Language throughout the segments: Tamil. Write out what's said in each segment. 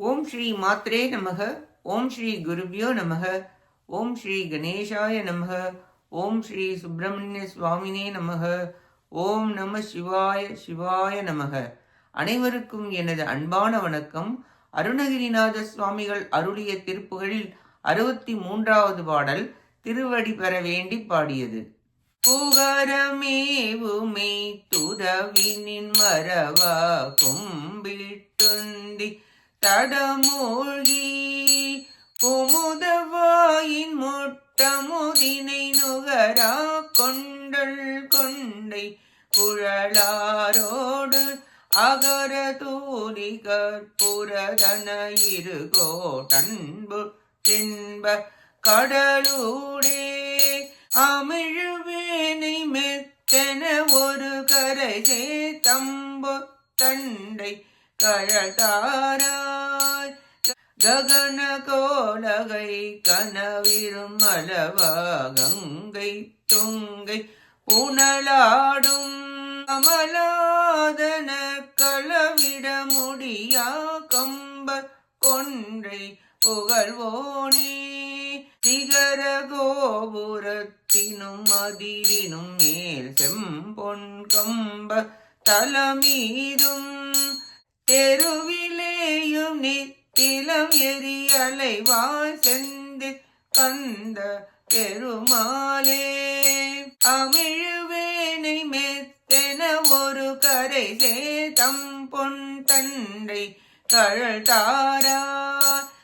ஓம் ஸ்ரீ மாத்ரே நமக ஓம் ஸ்ரீ குருபியோ நமக ஓம் ஸ்ரீ கணேசாய நமக ஓம் ஸ்ரீ சுப்பிரமணிய சுவாமினே நமக ஓம் நம சிவாய சிவாய நமக. அனைவருக்கும் எனது அன்பான வணக்கம். அருணகிரிநாத சுவாமிகள் அருளிய திருப்புகளில் அறுபத்தி மூன்றாவது பாடல் திருவடி பெற வேண்டி பாடியது. புகரமேவுமை துறவினின் மரவா கும்பிட்டுந்தி தடமூழ்கி குமுதவாயின் முட்டமுதினை நுகரா கொண்டல் கொண்டை குழலாரோடு அகர தூரி கற்புரதன இருகோட்டன்பு தின்ப கடலூடே அமிழ்வேனை மெத்தன ஒரு கரை தம்பு தண்டை கழதாரா ககன கோலகை கனவிரும் அளவா கங்கை துங்கை புனலாடும் அமலாதன களவிட முடியா கம்ப கொன்றை புகழ்வோனே. சிகர கோபுரத்தினும் அதிரினும் மேல் செம்பொன் கம்ப தலமீதும் தெருவி நிலம் எரி அலைவாய் செந்து கந்த பெருமாளே. அமிழ்வேனை மெத்தென ஒரு கரை சேதம் பொன் தண்டை கழல் தாரா.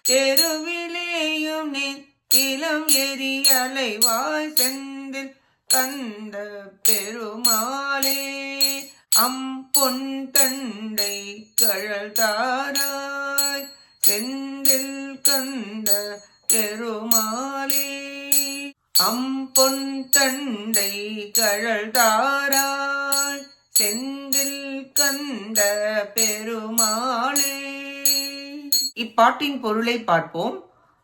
தெருவிலேயும் நித்திலம் எரியலைவாய் செந்தில் கந்த பெருமாளே. அம்பொன் தண்டை கழல் செந்தில் கந்த பெருமாளே அம்பொன் தண்டை கழல் தாராய் செந்தில் கந்த பெருமாளே. இப்பாட்டின் பொருளை பார்ப்போம்.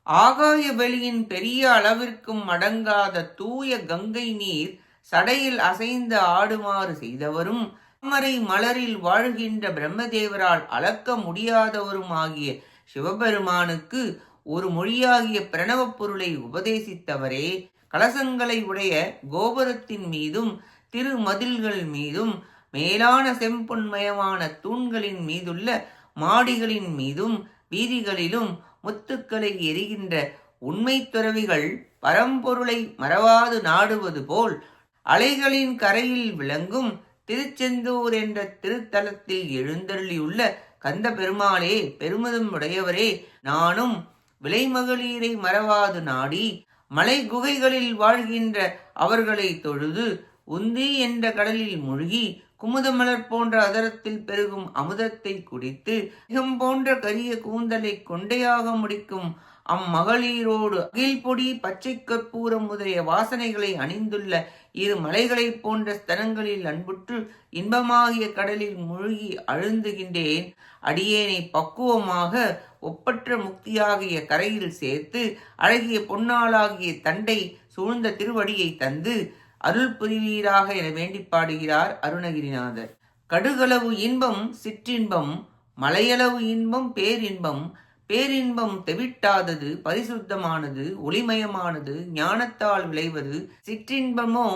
ஆகாய வெளியின் பெரிய அளவிற்கும் அடங்காத தூய கங்கை நீர் சடையில் அசைந்து ஆடுமாறு செய்தவரும் தாமரை மலரில் வாழ்கின்ற பிரம்மதேவரால் அளக்க முடியாதவரும் ஆகிய சிவபெருமானுக்கு ஒரு மொழியாகிய பிரணவப் பொருளை உபதேசித்தவரே கலசங்களை உடைய கோபுரத்தின் மீதும் திருமதில்கள் மீதும் மேலான செம்பொன்மயமான தூண்களின் மீதுள்ள மாடிகளின் மீதும் வீதிகளிலும் முத்துக்களை எரிகின்ற உண்மை துறவிகள் பரம்பொருளை மறவாது நாடுவது போல் அலைகளின் கரையில் விளங்கும் திருச்செந்தூர் என்ற திருத்தலத்தில் எழுந்தருளியுள்ள கந்த பெருமாளே பெருமிதம் உடையவரே நானும் விலைமகளிரை மறவாது நாடி மலை குகைகளில் வாழ்கின்ற அவர்களை தொழுது உந்தி என்ற கடலில் மூழ்கி குமுதமலர் போன்ற அதரத்தில் பெருகும் அமுதத்தை குடித்து மிகம் போன்ற கரிய கூந்தலை கொண்டையாக முடிக்கும் அம்மகளிரோடு அகில்பொடி பச்சை கற்பூரம் முதலிய வாசனைகளை அணிந்துள்ள இரு மலைகளைப் போன்ற ஸ்தலங்களில் அன்புற்று இன்பமாகிய கடலில் மூழ்கி அழுந்துகின்றேன். அடியேனை பக்குவமாக ஒப்பற்ற முக்தியாகிய கரையில் சேர்த்து அழகிய பொன்னாளாகிய தண்டை சூழ்ந்த திருவடியை தந்து அருள் புரிவீராக என வேண்டி பாடுகிறார் அருணகிரிநாதர். கடுகளவு இன்பம் சிற்றின்பம் மலையளவு இன்பம் பேரின்பம் பேரின்பம் தெவிட்டாதது பரிசுத்தமானது ஒளிமயமானது ஞானத்தால் விளைவது சிற்றின்பமோ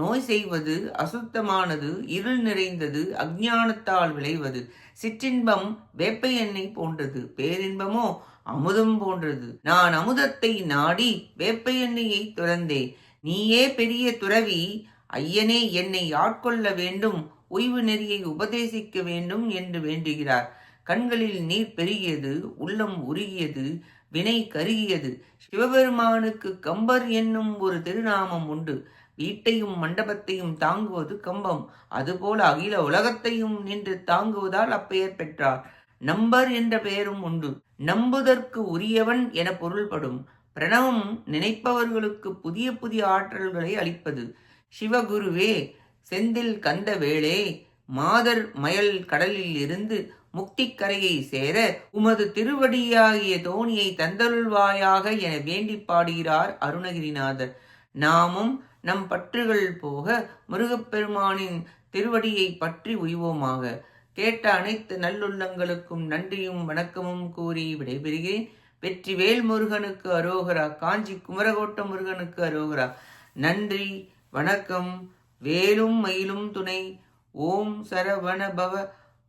நோய் செய்வது அசுத்தமானது இருள் நிறைந்தது அஞ்ஞானத்தால் விளைவது. சிற்றின்பம் வேப்ப எண்ணெய் போன்றது பேரின்பமோ அமுதம் போன்றது. நான் அமுதத்தை நாடி வேப்ப எண்ணெயை துறந்தேன் நீயே பெரிய துறவி ஐயனே என்னை ஆட்கொள்ள வேண்டும் ஓய்வு நெறியை உபதேசிக்க வேண்டும் என்று வேண்டுகிறார். கண்களில் நீர் பெருகியது உள்ளம் உருகியது வினை கருகியது. சிவபெருமானுக்கு கம்பர் என்னும் ஒரு திருநாமம் உண்டு. வீட்டையும் மண்டபத்தையும் தாங்குவது கம்பம். அதுபோல அகில உலகத்தையும் நின்று தாங்குவதால் அப்பெயர் பெற்றார். நம்பர் என்ற பெயரும் உண்டு. நம்புதற்கு உரியவன் என பொருள்படும். பிரணவம் நினைப்பவர்களுக்கு புதிய புதிய ஆற்றல்களை அளிப்பது. சிவகுருவே செந்தில் கந்த வேளே மாதர் மயல் கடலில் இருந்து முக்திக்கரையை சேர உமது திருவடியாகிய தோணியை தந்தருள்வாயாக என வேண்டி பாடுகிறார் அருணகிரிநாதர். நாமும் நம் பற்றுகள் போக முருகப்பெருமானின் திருவடியை பற்றி உய்வோமாக. கேட்ட அனைத்து நல்லுள்ளங்களுக்கும் நன்றியும் வணக்கமும் கூறி விடைபெறுகிறேன். வெற்றிவேல் முருகனுக்கு அரோகரா காஞ்சி குமரகோட்ட முருகனுக்கு அரோகரா. நன்றி வணக்கம் வேலும் மயிலும் துணை. ஓம் சரவண பவ